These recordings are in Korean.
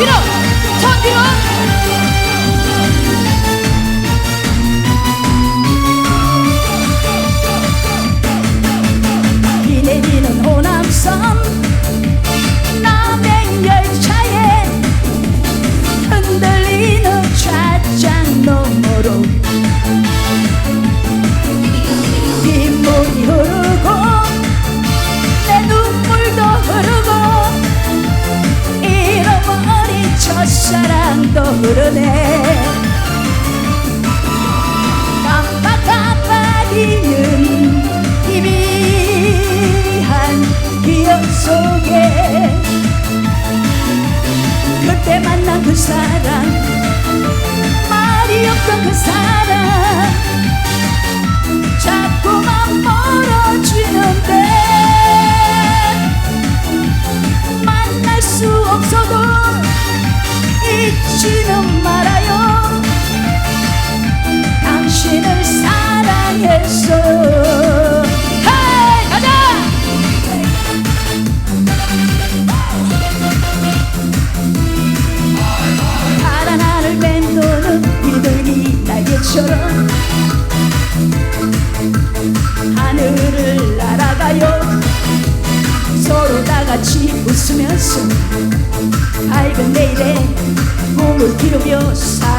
뒤로 손 뒤로 첫사랑도 흐르네. 깜빡깜빡이는 희미한 기억 속에 그때 만난 그 사람 말이 없던 그 사람 자꾸만 날개처럼 하늘을 날아가요. 서로 다 같이 웃으면서 밝은 내일에 꿈을 키우며 살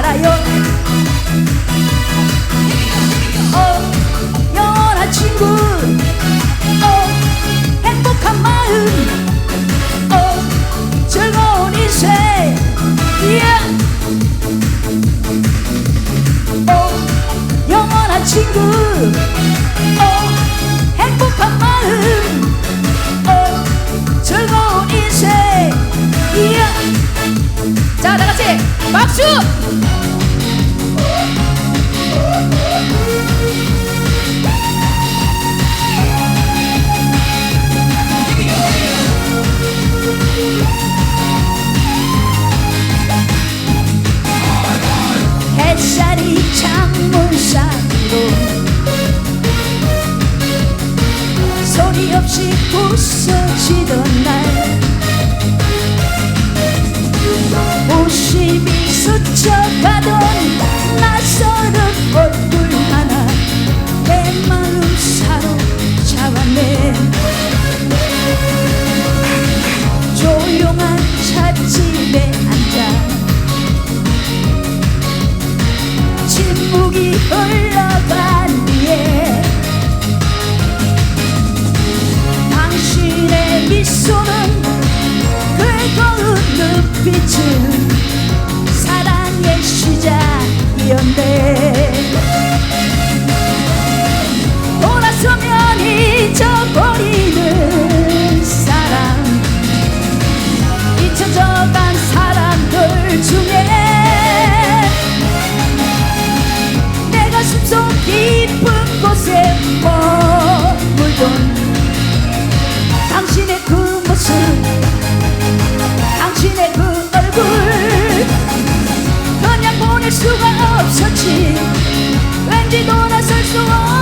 영원한 친구. 어 행복한 마음. 어 즐거운 인생. yeah. 자 다같이 박수 없이 부서지던 날. 웃음이 스쳐가던 낯설은 얼굴 하나 내 마음 사로잡았네. 조용한 찻집에 앉아 침묵이 흘러 수가 없었지. 왠지 돌아설 수 없